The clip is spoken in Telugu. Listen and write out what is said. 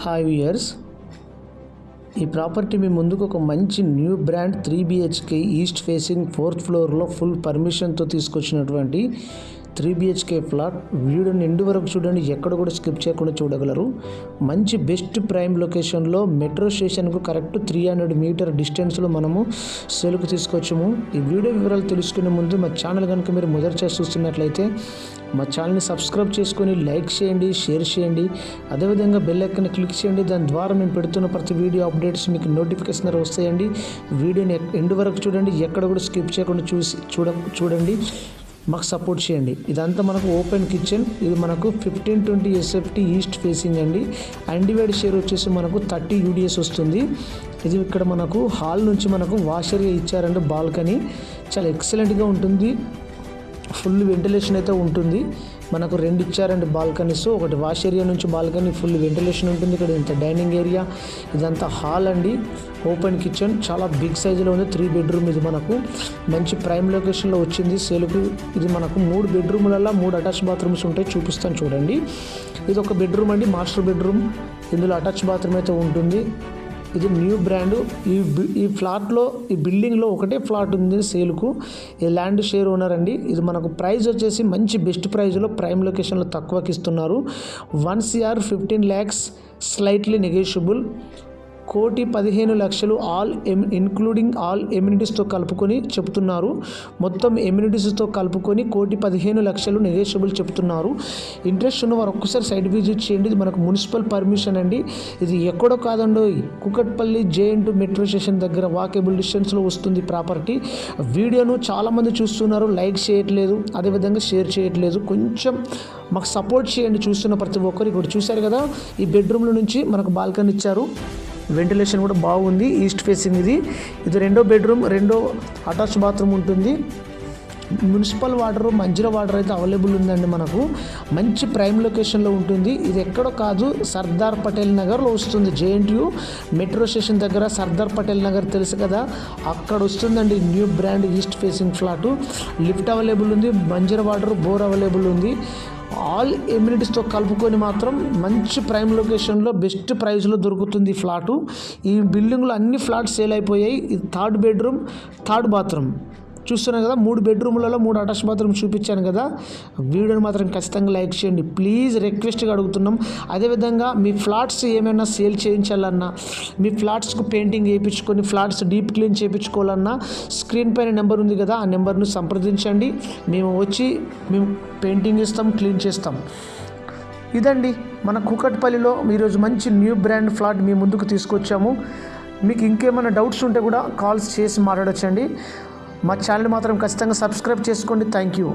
హాయ్ ఇయర్స్ ఈ ప్రాపర్టీ మీ ముందుకు ఒక మంచి new brand three BHK east facing fourth ఫ్లోర్లో ఫుల్ పర్మిషన్తో తీసుకొచ్చినటువంటి త్రీ బిహెచ్కే ఫ్లాట్. వీడియోని ఎండు వరకు చూడండి ఎక్కడ కూడా స్కిప్ చేయకుండా చూడగలరు. మంచి బెస్ట్ ప్రైమ్ లొకేషన్లో మెట్రో స్టేషన్కు కరెక్ట్ త్రీ హండ్రెడ్ మీటర్ డిస్టెన్స్లో మనము సేల్కు తీసుకొచ్చాము. ఈ వీడియో వివరాలు తెలుసుకునే ముందు మా ఛానల్ కనుక మీరు మొదటిసారి చూస్తున్నట్లయితే మా ఛానల్ని సబ్స్క్రైబ్ చేసుకొని లైక్ చేయండి షేర్ చేయండి. అదేవిధంగా బెల్ ఐకాన్ క్లిక్ చేయండి. దాని ద్వారా మేము పెడుతున్న ప్రతి వీడియో అప్డేట్స్ మీకు నోటిఫికేషన్ వస్తాయండి. వీడియోని ఎండు వరకు చూడండి ఎక్కడ కూడా స్కిప్ చేయకుండా చూసి చూడ చూడండి. మాకు సపోర్ట్ చేయండి. ఇదంతా మనకు ఓపెన్ కిచెన్ ఇది మనకు fifteen twenty SFT east facing అండి. అండివైడ్ షేర్ వచ్చేసి మనకు థర్టీ యూడిఎస్ వస్తుంది. ఇది ఇక్కడ మనకు హాల్ నుంచి మనకు వాషర్గా ఇచ్చారండి బాల్కనీ చాలా ఎక్సలెంట్గా ఉంటుంది. ఫుల్ వెంటిలేషన్ అయితే ఉంటుంది. మనకు రెండు ఇచ్చారండి బాల్కనీస్. ఒకటి వాష్ ఏరియా నుంచి బాల్కనీ ఫుల్ వెంటిలేషన్ ఉంటుంది. ఇక్కడ ఇంత డైనింగ్ ఏరియా. ఇదంతా హాల్ అండి. Open kitchen. చాలా బిగ్ సైజులో ఉంది. త్రీ బెడ్రూమ్ ఇది మనకు. మంచి ప్రైమ్ లొకేషన్లో వచ్చింది. సేలుకు ఇది మనకు మూడు బెడ్రూమ్లలో మూడు అటాచ్ బాత్రూమ్స్ ఉంటాయి. చూపిస్తాను చూడండి. ఇది ఒక బెడ్రూమ్ అండి. Master bedroom. ఇందులో అటాచ్ బాత్రూమ్ అయితే ఉంటుంది. ఇది న్యూ బ్రాండ్. ఈ బి- ఈ ఫ్లాట్లో ఈ బిల్డింగ్లో ఒకటే ఫ్లాట్ ఉంది సేల్కు. ఈ ల్యాండ్ షేర్ ఓనర్ అండి. ఇది మనకు ప్రైస్ వచ్చేసి మంచి బెస్ట్ ప్రైస్లో ప్రైమ్ లొకేషన్లో తక్కువకి ఇస్తున్నారు one CR fifteen lakhs slightly negotiable. కోటి పదిహేను లక్షలు ఆల్ ఎమ్ ఇన్క్లూడింగ్ ఆల్ ఎమ్యూనిటీస్తో కలుపుకొని చెప్తున్నారు. మొత్తం ఎమ్యూనిటీస్తో కలుపుకొని కోటి పదిహేను లక్షలు నెగోషియబుల్ చెప్తున్నారు. ఇంట్రెస్ట్ ఉన్న వారు ఒక్కసారి సైడ్ విజిట్ చేయండి. ఇది మనకు మున్సిపల్ పర్మిషన్ అండి. ఇది ఎక్కడో కాదండో. కుకట్పల్లి జేఎన్టు మెట్రో స్టేషన్ దగ్గర వాకేబుల్ డిస్టెన్స్లో వస్తుంది ప్రాపర్టీ వీడియోను చాలామంది చూస్తున్నారు. లైక్ చేయట్లేదు. అదేవిధంగా షేర్ చేయట్లేదు. కొంచెం మాకు సపోర్ట్ చేయండి చూస్తున్న ప్రతి ఒక్కరు. ఇక్కడ చూశారు కదా? ఈ బెడ్రూమ్ల నుంచి మనకు బాల్కనీ ఇచ్చారు. వెంటిలేషన్ కూడా బాగుంది ఈస్ట్ ఫేసింగ్ ఇది. ఇది రెండో బెడ్రూమ్ రెండో అటాచ్ బాత్రూమ్ ఉంటుంది. మున్సిపల్ వాటర్ మంచిల వాటర్ అయితే అవైలబుల్ ఉందండి మనకు. మంచి ప్రైమ్ లొకేషన్లో ఉంటుంది. ఇది ఎక్కడో కాదు సర్దార్ పటేల్ నగర్లో వస్తుంది. జేఎన్టీయూ మెట్రో స్టేషన్ దగ్గర సర్దార్ పటేల్ నగర్ తెలుసు కదా. అక్కడ వస్తుందండి new brand east facing flat lift available ఉంది మంజర వాటర్ బోర్ అవైలబుల్ ఉంది. ఆల్ ఎమ్యూనిటీస్తో కలుపుకొని మాత్రం మంచి ప్రైమ్ లొకేషన్లో బెస్ట్ ప్రైస్లో దొరుకుతుంది ఫ్లాటు. ఈ బిల్డింగ్లో అన్ని ఫ్లాట్స్ సేల్ అయిపోయాయి. ఇది థర్డ్ బెడ్రూమ్ థర్డ్ బాత్రూమ్. చూస్తున్నాను కదా మూడు బెడ్రూమ్లలో మూడు అటాచ్ బాత్రూమ్ చూపించాను కదా. వీడియోని మాత్రం ఖచ్చితంగా లైక్ చేయండి. ప్లీజ్ రిక్వెస్ట్గా అడుగుతున్నాం. అదేవిధంగా మీ ఫ్లాట్స్ ఏమైనా సేల్ చేయించాలన్నా మీ ఫ్లాట్స్కు పెయింటింగ్ వేయించుకొని ఫ్లాట్స్ డీప్ క్లీన్ చేయించుకోవాలన్నా స్క్రీన్ పైన నెంబర్ ఉంది కదా ఆ నెంబర్ను సంప్రదించండి. మేము వచ్చి మేము పెయింటింగ్ ఇస్తాం క్లీన్ చేస్తాం. ఇదండి మన కూకట్పల్లిలో ఈరోజు మంచి న్యూ బ్రాండ్ ఫ్లాట్ మీ ముందుకు తీసుకొచ్చాము. మీకు ఇంకేమైనా డౌట్స్ ఉంటే కూడా కాల్స్ చేసి మాట్లాడొచ్చండి. మా ఛానల్ మాత్రం ఖచ్చితంగా సబ్స్క్రైబ్ చేసుకోండి. Thank you